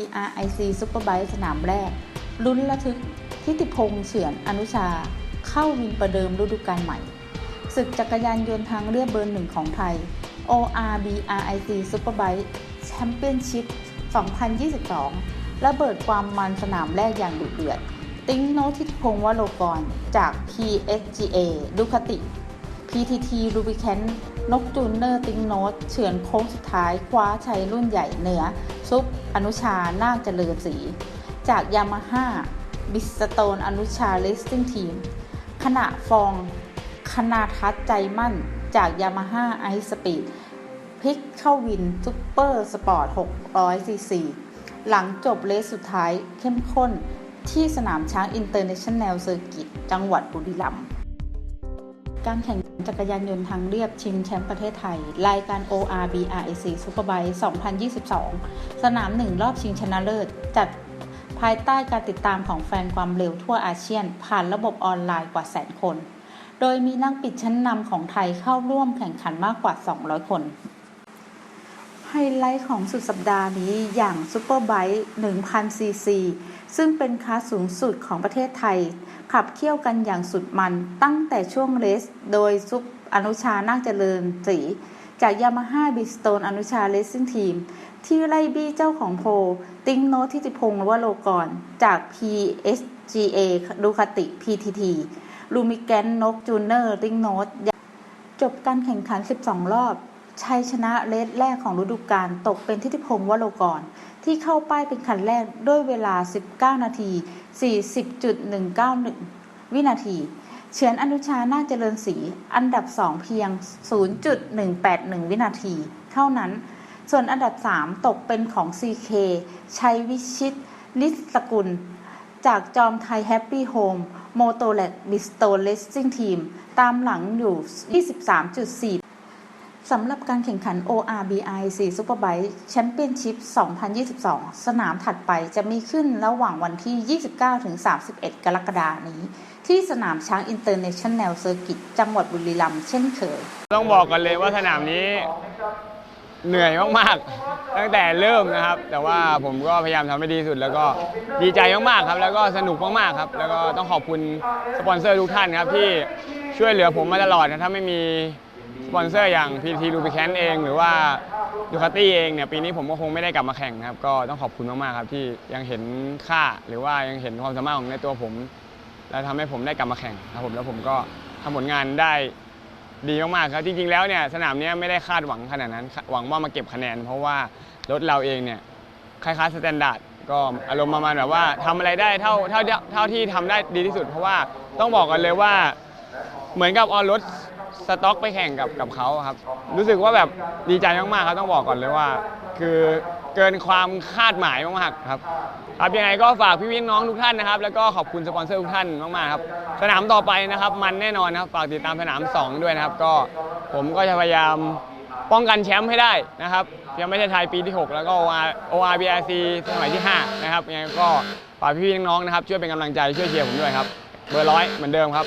BRIC Superbike สนามแรก ลุ้นระทึกทิติพงษ์เฉือนอนุชา เข้าวินประเดิมฤดูกาลใหม่ศึกจักรยานยนต์ทางเรียบเบอร์หนึ่งของไทย ORBRIC Superbike Championship 2022 ระเบิดความมันสนามแรกอย่างดุเดือด ติ้งโนทิติพงษ์วโรกร จาก PSGA ดูคติ PTT Rubicon นกจูนเนอร์ติงโนตเฉือนโค้งสุดท้ายคว้าชัยรุ่นใหญ่เหนือ ซุปอนุชา นาคเจริญศรี จากยามาฮ่าบิสโตนอนุชาเลสซิ่งทีม ขณะฟอง คณาทัศใจมั่น จากยามาฮ่าไอสปีดพลิกเข้าวินซุปเปอร์สปอร์ต 600 ซีซี หลังจบเลสสุดท้ายเข้มข้นที่สนามช้างอินเตอร์เนชั่นแนลเซอร์กิตจังหวัดบุรีรัมย์ การแข่งจักรยานยนต์ทางเรียบชิงแชมป์ประเทศไทย รายการ ORBRAC Superbike 2022 สนามหนึ่งรอบชิงชนะเลิศ จัดภายใต้การติดตามของแฟนความเร็วทั่วอาเซียน ผ่านระบบออนไลน์กว่าแสนคน โดยมีนักปิดชั้นนำของไทยเข้าร่วมแข่งขันมากกว่า 200 คน ไฮไลท์ของสุดสัปดาห์นี้อย่างซูเปอร์ไบค์1,000ซี ซึ่งเป็นคลาสสูงสุดของประเทศไทย ขับเคี่ยวกันอย่างสุดมันตั้งแต่ช่วงเรสโดยซุปอนุชานาคเจริญศรีจากยามาฮ่าบิสโตนอนุชาเลสซิ่งทีม ที่ไล่บี้เจ้าของโพลติ้งโนทิติพงษ์วโรกร จาก PSGA ดูคติ PTT ลูมิแกนนกจูเนอร์ติ้งโนตจบการแข่งขัน 12 รอบ ชัยชนะเลสแรกของฤดูกาลตกเป็นทิติพงษ์วโรกร ที่เข้าป้ายเป็นคันแรกด้วยเวลา 19 นาที 40.191 วินาที เฉือนอนุชาหน้าเจริญศรีอันดับ 2 เพียง 0.181 วินาที เท่านั้น ส่วนอันดับ 3 ตกเป็นของ CK ชัยวิชิตนิสกุล จากจอมไทยแฮปปี้โฮมโมโตแลกบิสโตเลสซิ่งทีม ตามหลังอยู่ 23.4 สำหรับการแข่งขัน ORBIC Superbike Championship 2022 สนามถัดไปจะมีขึ้นระหว่างวันที่ 29-31 กรกฎานี้ ที่สนามช้างอินเตอร์เนชั่นแนลเซอร์กิตจังหวัดบุรีรัมย์เช่นเคย ต้องบอกกันเลยว่าสนามนี้เหนื่อยมากๆ ตั้งแต่เริ่มนะครับ แต่ว่าผมก็พยายามทำให้ดีที่สุด แล้วก็ดีใจมากๆครับ แล้วก็สนุกมากๆครับ แล้วก็ต้องขอบคุณสปอนเซอร์ทุกท่านครับที่ช่วยเหลือผมมาตลอดนะถ้าไม่มี สปอนเซอร์อย่าง PT r u b i c a n เอง หรือว่าดูคาตี้เองเนี่ยปีนี้ผมก็คงไม่ได้กลับมาแข่งนะครับ ก็ต้องขอบคุณมากๆครับที่ยังเห็นค่าหรือว่ายังเห็นความสามารถของในตัวผม แล้วทำให้ผมได้กลับมาแข่งครับผมแล้วผมก็ทำผลงานได้ดีมากๆครับจริงๆแล้วเนี่ยสนามเนี้ยไม่ได้คาดหวังขนาดนั้น หวังว่ามาเก็บคะแนน เพราะว่ารถเราเองเนี่ยคล้ายๆสแตนดาร์ดก็อารมณ์ประมาณแบบว่าทำอะไรได้เท่าเท่าเท่าที่ทำได้ดีที่สุด เพราะว่าต้องบอกกันเลยว่าเหมือนกับเอารถ สต็อกไปแข่งกับกับเขาครับ รู้สึกว่าแบบดีใจมากๆครับต้องบอกก่อนเลยว่า คือเกินความคาดหมายมากๆครับครับยังไงก็ฝากพี่พี่น้องทุกท่านนะครับ แล้วก็ขอบคุณสปอนเซอร์ทุกท่านมากๆครับสนามต่อไปนะครับ มันแน่นอนนะครับฝากติดตามสนาม 2 ด้วยนะครับ ก็ผมก็จะพยายามป้องกันแชมป์ให้ได้นะครับยังไม่ใช่ไทยปีที่ 6 แล้วก็ ORBRC สมัยที่ 5 นะครับยังไงก็ฝากพี่พี่น้องๆนะครับ ช่วยเป็นกำลังใจช่วยเชียร์ผมด้วยครับ เบอร์ร้อยเหมือนเดิมครับ